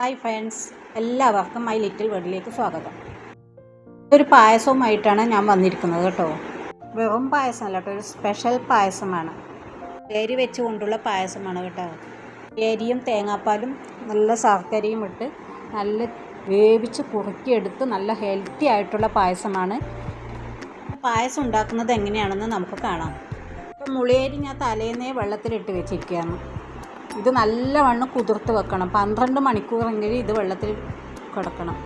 Hi friends എല്ലാവർക്കും my little വേൾഡിലേക്ക് സ്വാഗതം. ഒരു പായസവുമായിട്ടാണ് ഞാൻ വന്നിരിക്കുന്നത് കേട്ടോ. വെറും പായസമല്ല കേട്ടോ ഒരു സ്പെഷ്യൽ പായസമാണ്. തേരി വെച്ച് കൊണ്ടുള്ള പായസമാണ് കേട്ടോ. ഏരിയും തേങ്ങാപ്പാലും നല്ല ശർക്കരയും ഇട്ട് നല്ല വേവിച്ച് കുറുക്കിയെടുത്ത് നല്ല ഹെൽത്തി ആയിട്ടുള്ള പായസമാണ്. പായസം ഉണ്ടാക്കുന്നത് എങ്ങനെയാണെന്ന് നമുക്ക് കാണാം. മുളിയേരി ഞാൻ തലേന്നേ വെള്ളത്തിലിട്ട് വെച്ചിരിക്കുകയാണ്. ഇത് നല്ലവണ്ണം കുതിർത്ത് വെക്കണം. പന്ത്രണ്ട് മണിക്കൂറെങ്കിലും ഇത് വെള്ളത്തിൽ കിടക്കണം.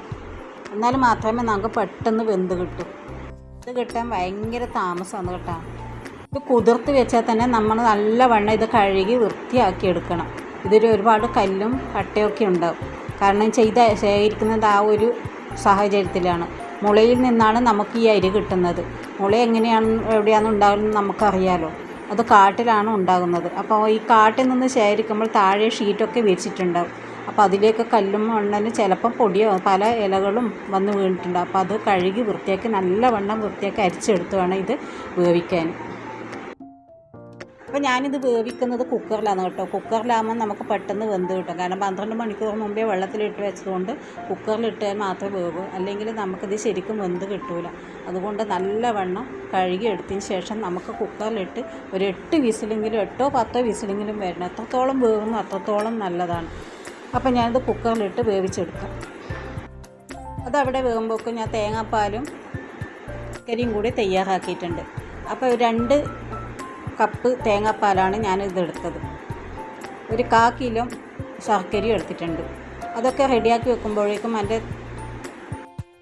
എന്നാൽ മാത്രമേ നമുക്ക് പെട്ടെന്ന് വെന്ത് കിട്ടൂ. ഇത് കിട്ടാൻ ഭയങ്കര താമസമാണ് കേട്ടോ. ഇത് കുതിർത്ത് വെച്ചാൽ തന്നെ നമ്മൾ നല്ലവണ്ണം ഇത് കഴുകി വൃത്തിയാക്കി എടുക്കണം. ഇതിൽ ഒരുപാട് കല്ലും കട്ടയൊക്കെ ഉണ്ടാവും. കാരണം ചെയ്ത ശേഖരിക്കുന്നത് ആ ഒരു സാഹചര്യത്തിലാണ്. മുളയിൽ നിന്നാണ് നമുക്ക് ഈ അരി കിട്ടുന്നത്. മുള എങ്ങനെയാണ് എവിടെയാണ് ഉണ്ടാകുന്നത് നമുക്കറിയാലോ. അത് കാട്ടിലാണ് ഉണ്ടാകുന്നത്. അപ്പോൾ ഈ കാട്ടിൽ നിന്ന് ശേഖരിക്കുമ്പോൾ താഴെ ഷീറ്റൊക്കെ വെച്ചിട്ടുണ്ടാവും അപ്പോൾ അതിലേക്ക് കല്ലും മണ്ണിന് ചിലപ്പം പൊടിയോ പല ഇലകളും വന്ന് വീണിട്ടുണ്ട്. അപ്പോൾ അത് കഴുകി വൃത്തിയാക്കി നല്ല വണ്ണം വൃത്തിയാക്കി അരിച്ചെടുത്ത് വേണം ഇത് വേവിക്കാൻ. അപ്പോൾ ഞാനിത് വേവിക്കുന്നത് കുക്കറിലാണ് കേട്ടോ. കുക്കറിലാകുമ്പോൾ നമുക്ക് പെട്ടെന്ന് വെന്ത് കിട്ടും. കാരണം പന്ത്രണ്ട് മണിക്കൂർ മുമ്പേ വെള്ളത്തിലിട്ട് വെച്ചതുകൊണ്ട് കുക്കറിലിട്ടാൽ മാത്രമേ വേവൂ. അല്ലെങ്കിൽ നമുക്കിത് ശരിക്കും വെന്ത് കിട്ടൂല. അതുകൊണ്ട് നല്ലവണ്ണം കഴുകി എടുത്തതിന് ശേഷം നമുക്ക് കുക്കറിലിട്ട് ഒരു എട്ട് വിസിലെങ്കിലും എട്ടോ പത്തോ വിസിലെങ്കിലും വരണം. എത്രത്തോളം വേവുന്നു അത്രത്തോളം നല്ലതാണ്. അപ്പോൾ ഞാനിത് കുക്കറിലിട്ട് വേവിച്ചെടുക്കാം. അതവിടെ വേകുമ്പോഴേക്കും ഞാൻ തേങ്ങാപ്പാലും കരിയും കൂടി തയ്യാറാക്കിയിട്ടുണ്ട്. അപ്പോൾ രണ്ട് കപ്പ് തേങ്ങാപ്പാലാണ് ഞാൻ ഇതെടുത്തത് ഒരു കാ കിലോ ശർക്കരയും എടുത്തിട്ടുണ്ട്. അതൊക്കെ റെഡിയാക്കി വെക്കുമ്പോഴേക്കും എന്റെ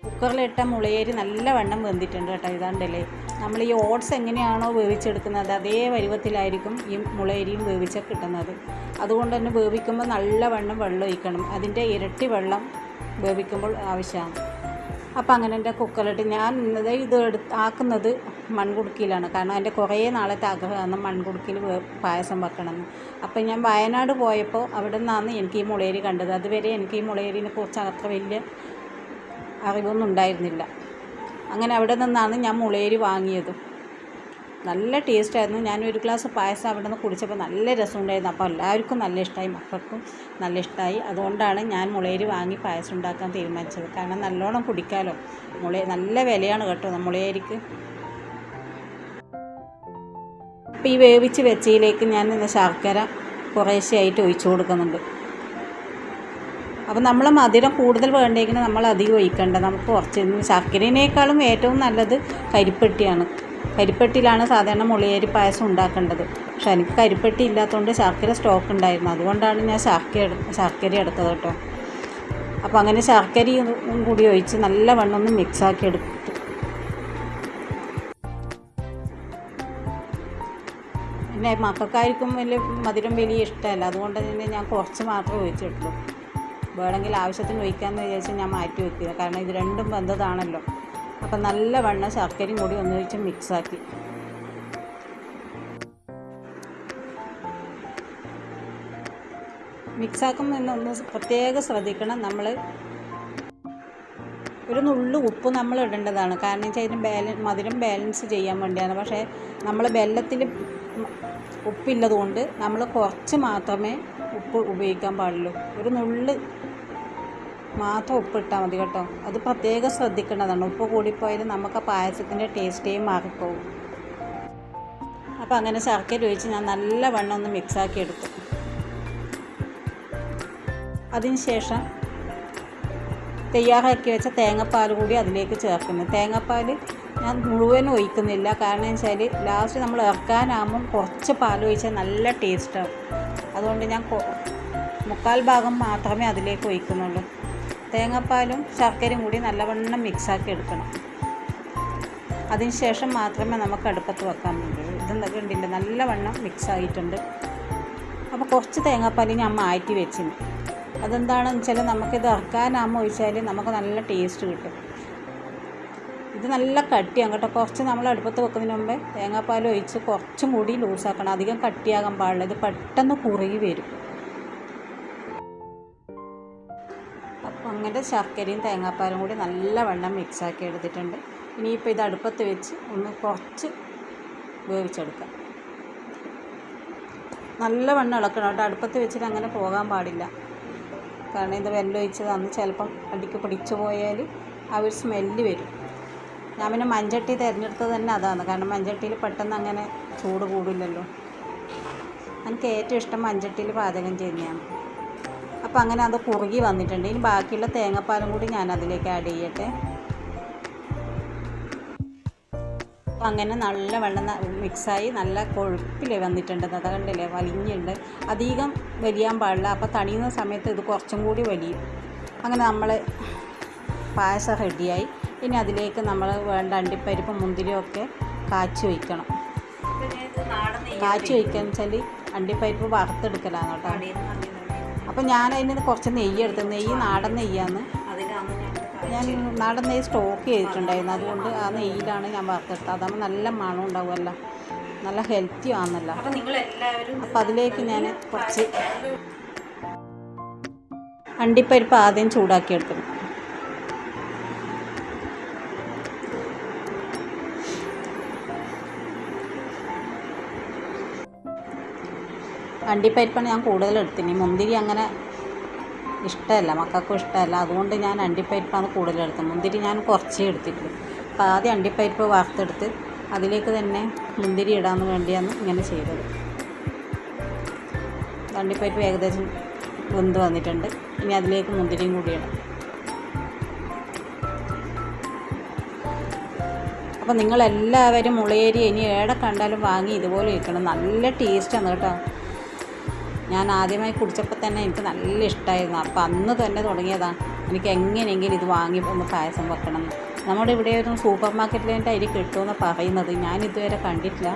കുക്കറിലിട്ട മുളയേരി നല്ലവണ്ണം വെന്തിട്ടുണ്ട് കേട്ടോ ഇതാണ്ടല്ലേ. നമ്മൾ ഈ ഓട്സ് എങ്ങനെയാണോ വേവിച്ചെടുക്കുന്നത് അതേ പരുവത്തിലായിരിക്കും ഈ മുളയരിയും വേവിച്ച കിട്ടുന്നത്. അതുകൊണ്ട് തന്നെ വേവിക്കുമ്പോൾ നല്ല വണ്ണം വെള്ളം ഒഴിക്കണം. അതിന്റെ ഇരട്ടി വെള്ളം വേവിക്കുമ്പോൾ ആവശ്യമാണ്. അപ്പോൾ അങ്ങനെ എന്റെ കുക്കറിട്ട് ഞാൻ ഇന്നത് ഇത് എടുത്ത് ആക്കുന്നത് മൺകുടുക്കിയിലാണ്. കാരണം എന്റെ കുറേ നാളത്തെ ആഗ്രഹമാണ് മൺകുടുക്കിയിൽ പായസം വെക്കണമെന്ന്. അപ്പോൾ ഞാൻ വയനാട് പോയപ്പോൾ അവിടെ നിന്നാണ് എനിക്ക് ഈ മുളേരി കണ്ടത്. അതുവരെ എനിക്ക് ഈ മുളേരിനെ കുറിച്ച് അത്ര വലിയ അറിവൊന്നും ഉണ്ടായിരുന്നില്ല. അങ്ങനെ അവിടെ നിന്നാണ് ഞാൻ മുളേരി വാങ്ങിയത്. നല്ല ടേസ്റ്റായിരുന്നു ഞാനൊരു ഗ്ലാസ് പായസം അവിടെ നിന്ന് കുടിച്ചപ്പോൾ നല്ല രസമുണ്ടായിരുന്നു. അപ്പോൾ എല്ലാവർക്കും നല്ല ഇഷ്ടമായി മക്കൾക്കും നല്ല ഇഷ്ടമായി അതുകൊണ്ടാണ് ഞാൻ മുളയരി വാങ്ങി പായസം ഉണ്ടാക്കാൻ തീരുമാനിച്ചത്. കാരണം നല്ലോണം കുടിക്കാമല്ലോ മുള നല്ല വിലയാണ് കേട്ടോ മുളയരിക്ക് അപ്പോൾ ഈ വേവിച്ച് വെച്ചതിലേക്ക് ഞാൻ ഇന്ന് ശർക്കര കുറേശ്ശെയായിട്ട് ഒഴിച്ചു കൊടുക്കുന്നുണ്ട്. അപ്പോൾ നമ്മൾ മധുരം കൂടുതൽ വേണ്ടെങ്കിൽ നമ്മൾ അധികം ഒഴിക്കേണ്ട. നമുക്ക് കുറച്ച് ശർക്കരേനേക്കാളും ഏറ്റവും നല്ലത് കരിപ്പെട്ടിയാണ്. കരിപ്പെട്ടിയിലാണ് സാധാരണ മുളിയേരി പായസം ഉണ്ടാക്കേണ്ടത്. പക്ഷെ എനിക്ക് കരിപ്പെട്ടി ഇല്ലാത്തതുകൊണ്ട് ശർക്കര സ്റ്റോക്ക് ഉണ്ടായിരുന്നു. അതുകൊണ്ടാണ് ഞാൻ ശർക്കര ശർക്കര എടുത്തത് കേട്ടോ. അപ്പോൾ അങ്ങനെ ശർക്കരയും കൂടി ഒഴിച്ച് നല്ല നല്ലവണ്ണം ഒന്ന് മിക്സാക്കി എടുത്തു പിന്നെ മക്കൾക്കായിരിക്കും വലിയ മധുരം വലിയ ഇഷ്ടമല്ല. അതുകൊണ്ട് തന്നെ ഞാൻ കുറച്ച് മാത്രമേ ഒഴിച്ചിട്ടുള്ളൂ. വേണമെങ്കിൽ ആവശ്യത്തിന് ഒഴിക്കാമെന്ന് വിചാരിച്ച് ഞാൻ മാറ്റി വയ്ക്കുക കാരണം ഇത് രണ്ടും ബന്ധതാണല്ലോ. അപ്പം നല്ല വണ്ണം ശർക്കരയും കൂടി ഒന്ന് വെച്ച് മിക്സാക്കി മിക്സാക്കുമ്പോൾ ഒന്ന് പ്രത്യേകം ശ്രദ്ധിക്കണം നമ്മൾ ഒരു നുള്ളു ഉപ്പ് നമ്മൾ ഇടേണ്ടതാണ്. കാരണം വെച്ചാൽ അതിന് ബാലൻസ് മധുരം ബാലൻസ് ചെയ്യാൻ വേണ്ടിയാണ്. പക്ഷേ നമ്മൾ വെല്ലത്തിൽ ഉപ്പില്ലതുകൊണ്ട് നമ്മൾ കുറച്ച് മാത്രമേ ഉപ്പ് ഉപയോഗിക്കാൻ പാടുള്ളൂ. ഒരു നുള്ള് മാത്രം ഉപ്പിട്ടാൽ മതി കേട്ടോ. അത് പ്രത്യേകം ശ്രദ്ധിക്കേണ്ടതാണ്. ഉപ്പ് കൂടിപ്പോയാൽ നമുക്ക് ആ പായസത്തിന്റെ ടേസ്റ്റേ മാറിപ്പോകും അപ്പോൾ അങ്ങനെ ശർക്കര ഒഴിച്ച് ഞാൻ നല്ല വെണ്ണം ഒന്ന് മിക്സാക്കി എടുക്കും അതിന് ശേഷം തയ്യാറാക്കി വെച്ച തേങ്ങാപ്പാൽ കൂടി അതിലേക്ക് ചേർക്കുന്നു. തേങ്ങാപ്പാൽ ഞാൻ മുഴുവൻ ഒഴിക്കുന്നില്ല. കാരണം വെച്ചാൽ ലാസ്റ്റ് നമ്മൾ ഇറക്കാനാകുമ്പം കുറച്ച് പാൽ ഒഴിച്ചാൽ നല്ല ടേസ്റ്റാവും അതുകൊണ്ട് ഞാൻ മുക്കാൽ ഭാഗം മാത്രമേ അതിലേക്ക് ഒഴിക്കുന്നുള്ളൂ. തേങ്ങാപ്പാലും ശർക്കരയും കൂടി നല്ലവണ്ണം മിക്സാക്കി എടുക്കണം. അതിന് ശേഷം മാത്രമേ നമുക്ക് അടുപ്പത്ത് വെക്കാൻ പറ്റുള്ളൂ. ഇതെന്തൊക്കെ ഉണ്ടില്ല നല്ലവണ്ണം മിക്സ് ആയിട്ടുണ്ട്. അപ്പോൾ കുറച്ച് തേങ്ങാപ്പാൽ ഞാൻ മാറ്റി വെച്ചിന്. അതെന്താണെന്ന് വെച്ചാൽ നമുക്കിത് ഇറക്കാനാകുമ്പോൾ ഒഴിച്ചാൽ നമുക്ക് നല്ല ടേസ്റ്റ് കിട്ടും. ഇത് നല്ല കട്ടിയാണ് കേട്ടോ. കുറച്ച് നമ്മൾ അടുപ്പത്ത് വെക്കുന്നതിന് മുമ്പേ തേങ്ങാപ്പാൽ ഒഴിച്ച് കുറച്ചും കൂടി ലൂസാക്കണം അധികം കട്ടിയാകാൻ പാടില്ല. ഇത് പെട്ടെന്ന് കുറുകി വരും. അങ്ങനെ ശർക്കരയും തേങ്ങാപ്പാലും കൂടി നല്ലവണ്ണം മിക്സാക്കി എടുത്തിട്ടുണ്ട്. ഇനിയിപ്പോൾ ഇത് അടുപ്പത്ത് വെച്ച് ഒന്ന് കുറച്ച് വേവിച്ചെടുക്കാം. നല്ലവണ്ണം ഇളക്കണം കേട്ടോ. അടുപ്പത്ത് വെച്ചിട്ട് അങ്ങനെ പോകാൻ പാടില്ല. കാരണം ഇത് വെല്ലൊഴിച്ചതാണ് ചിലപ്പം അടിക്ക് പിടിച്ചു പോയാൽ ആ ഒരു സ്മെല്ല് വരും. ഞാൻ പിന്നെ മഞ്ചട്ടി തിരഞ്ഞെടുത്തത് തന്നെ അതാണ്. കാരണം മഞ്ചട്ടിയിൽ പെട്ടെന്ന് അങ്ങനെ ചൂട് കൂടില്ലല്ലോ. എനിക്ക് ഏറ്റവും ഇഷ്ടം മഞ്ചട്ടിയിൽ പാചകം ചെയ്യുന്നതാണ്. അപ്പോൾ അങ്ങനെ അത് കുറുകി വന്നിട്ടുണ്ട്. ഇനി ബാക്കിയുള്ള തേങ്ങാപ്പാലും കൂടി ഞാൻ അതിലേക്ക് ആഡ് ചെയ്യട്ടെ. അപ്പോൾ അങ്ങനെ നല്ല വെള്ളം മിക്സായി നല്ല കൊഴുപ്പിൽ വന്നിട്ടുണ്ട്. അത് കണ്ടില്ലേ? വലിഞ്ഞുണ്ട്. അധികം വലിയാൻ പാടില്ല. അപ്പോൾ തണിയുന്ന സമയത്ത് ഇത് കുറച്ചും കൂടി വലിയും. അങ്ങനെ നമ്മൾ പായസം റെഡിയായി ഇനി അതിലേക്ക് നമ്മൾ വേണ്ട അണ്ടിപ്പരിപ്പും മുന്തിരിയും ഒക്കെ കാച്ചി വയ്ക്കണം. കാച്ചി വയ്ക്കുക വെച്ചാൽ അണ്ടിപ്പരിപ്പ് വറുത്തെടുക്കലാണ് കേട്ടോ. അപ്പോൾ ഞാൻ അതിന് കുറച്ച് നെയ്യ് എടുത്തു നെയ്യ് നാടൻ നെയ്യാണ്. ഞാൻ നാടൻ നെയ്യ് സ്റ്റോക്ക് ചെയ്തിട്ടുണ്ടായിരുന്നു. അതുകൊണ്ട് ആ നെയ്യിലാണ് ഞാൻ വറുത്തെടുത്തത്. അതാകുമ്പോൾ നല്ല മണം ഉണ്ടാവുമല്ലോ. നല്ല ഹെൽത്തി ആണെന്നല്ലോ അപ്പം അതിലേക്ക് ഞാൻ കുറച്ച് അണ്ടിപ്പരിപ്പ് ആദ്യം ചൂടാക്കി അണ്ടിപ്പരിപ്പാണ് ഞാൻ കൂടുതൽ എടുത്തിന് മുന്തിരി അങ്ങനെ ഇഷ്ടമല്ല മക്കൾക്കും ഇഷ്ടമല്ല. അതുകൊണ്ട് ഞാൻ അണ്ടിപ്പരിപ്പാണ് കൂടുതൽ എടുത്തത്. മുന്തിരി ഞാൻ കുറച്ചേ എടുത്തിട്ടുള്ളൂ. അപ്പോൾ ആദ്യം അണ്ടിപ്പരിപ്പ് വാർത്തെടുത്ത് അതിലേക്ക് തന്നെ മുന്തിരി ഇടാൻ വേണ്ടിയാണ് ഇങ്ങനെ ചെയ്തത്. അണ്ടിപ്പരിപ്പ് ഏകദേശം വെന്ത് വന്നിട്ടുണ്ട്. ഇനി അതിലേക്ക് മുന്തിരിയും കൂടി ഇടാം. അപ്പോൾ നിങ്ങളെല്ലാവരും മുളയേരി ഇനി ഏടെ കണ്ടാലും വാങ്ങി ഇതുപോലെ ഇരിക്കണം. നല്ല ടേസ്റ്റാണ് കേട്ടോ. ഞാൻ ആദ്യമായി കുടിച്ചപ്പോൾ തന്നെ എനിക്ക് നല്ല ഇഷ്ടമായിരുന്നു അപ്പോൾ അന്ന് തന്നെ തുടങ്ങിയതാണ്. എനിക്ക് എങ്ങനെയെങ്കിലും ഇത് വാങ്ങി ഒന്ന് പായസം വെക്കണം. നമ്മുടെ ഇവിടെ ഒരു സൂപ്പർ മാർക്കറ്റിലേന്റെ അരി കിട്ടുമെന്ന് പറയുന്നത് ഞാൻ ഇതുവരെ കണ്ടിട്ടില്ല.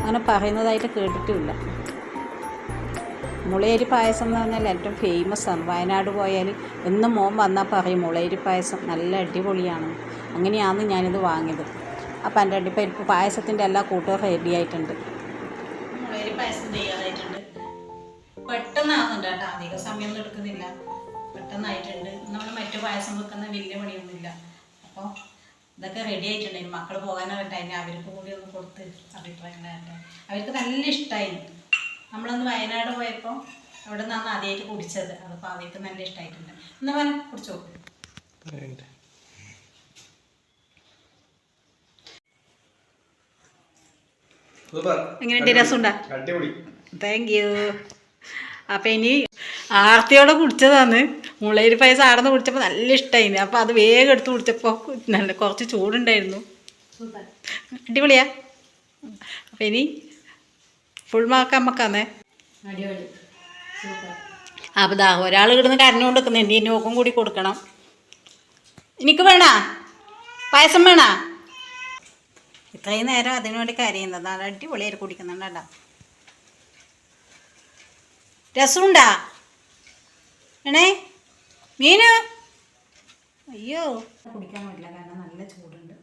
അങ്ങനെ പറയുന്നതായിട്ട് കേട്ടിട്ടുമില്ല. മുളയരി പായസം എന്ന് പറഞ്ഞാൽ ഏറ്റവും ഫേമസ് ആണ്. വയനാട് പോയാൽ എന്നും മോൻ വന്നാൽ പറയും മുളയരി പായസം നല്ല അടിപൊളിയാണ്. അങ്ങനെയാണ് ഞാനിത് വാങ്ങിയത്. അപ്പം എന്റെ അടിപ്പരിപ്പ് പായസത്തിന്റെ എല്ലാ കൂട്ടുകാർ റെഡി ആയിട്ടുണ്ട്. മുളയരി പായസം പെട്ടെന്നാകുന്നുണ്ട് കേട്ടോ. അധിക സമയമൊന്നും എടുക്കുന്നില്ല. പെട്ടെന്നായിട്ടുണ്ട്. നമ്മൾ മറ്റു പായസം വെക്കുന്ന വലിയ പണിയൊന്നുമില്ല. അപ്പോൾ ഇതൊക്കെ റെഡി ആയിട്ടുണ്ട്. ഇനി മക്കൾ പോകാനായിട്ട് അതിന് അവർക്ക് കൂടി ഒന്ന് കൊടുത്ത് അഭിപ്രായങ്ങളായിട്ട് അവർക്ക് നല്ല ഇഷ്ടമായി നമ്മളൊന്ന് വയനാട് പോയപ്പോൾ അവിടെ നിന്നാണ് ആദ്യമായിട്ട് കുടിച്ചത്. അതപ്പോൾ അവർക്ക് നല്ല ഇഷ്ടമായിട്ടുണ്ട് എന്നാ പറഞ്ഞ കുടിച്ചോ? എങ്ങനെയുണ്ട്? രസമുണ്ടാ? അടിപൊളി. താങ്ക് യു അപ്പം ഇനി ആർത്തിയോടെ കുടിച്ചതാണ്. മുളയിരി പൈസ ആടന്ന് കുടിച്ചപ്പോൾ നല്ല ഇഷ്ടമായിന് അപ്പോൾ അത് വേഗം എടുത്ത് കുടിച്ചപ്പോൾ നല്ല കുറച്ച് ചൂടുണ്ടായിരുന്നു. അടിപൊളിയാ. അപ്പം ഇനി ഫുൾ മാർക്ക് അമ്മക്കാന്നേ. അപ്പം ദാ ഒരാൾ ഇവിടുന്ന് കരഞ്ഞുകൊണ്ട് നിൽക്കുന്നുണ്ട് ഇനി ഓക്കും കൂടി കൊടുക്കണം. എനിക്ക് വേണ? പായസം വേണ? ഇത്രയും നേരം അതിനു വേണ്ടി കരയുന്നത്. നല്ല അടിപൊളിയായിട്ട് കുടിക്കുന്നുണ്ട് കേട്ടോ. രസമുണ്ടാ? എണേ മീന്? അയ്യോ. കുടിക്കാൻ പറ്റില്ല കാരണം നല്ല ചൂടുണ്ട്.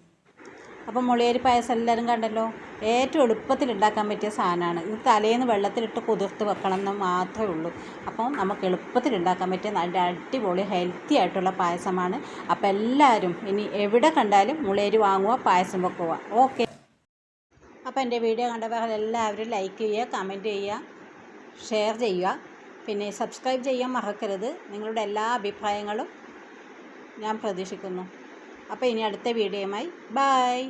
അപ്പം മുളയേരി പായസം എല്ലാവരും കണ്ടല്ലോ? ഏറ്റവും എളുപ്പത്തിൽ ഉണ്ടാക്കാൻ പറ്റിയ സാധനമാണ്. ഇത് തലേന്ന് വെള്ളത്തിലിട്ട് കുതിർത്ത് വെക്കണം എന്ന് മാത്രമേ ഉള്ളൂ. അപ്പോൾ നമുക്ക് എളുപ്പത്തിൽ ഉണ്ടാക്കാൻ പറ്റിയ നല്ല അടിപൊളി ഹെൽത്തി ആയിട്ടുള്ള പായസമാണ്. അപ്പോൾ എല്ലാവരും ഇനി എവിടെ കണ്ടാലും മുളയേരി വാങ്ങുക പായസം വെക്കുക. ഓക്കെ. അപ്പോൾ എന്റെ വീഡിയോ കണ്ടവർ എല്ലാവരും ലൈക്ക് ചെയ്യുക കമന്റ് ചെയ്യുക. ഷെയർ ചെയ്യുക. പിന്നെ സബ്സ്ക്രൈബ് ചെയ്യാൻ മറക്കരുത്. നിങ്ങളുടെ എല്ലാ അഭിപ്രായങ്ങളും ഞാൻ പ്രതീക്ഷിക്കുന്നു. അപ്പോൾ ഇനി അടുത്ത വീഡിയോയുമായി. ബായ്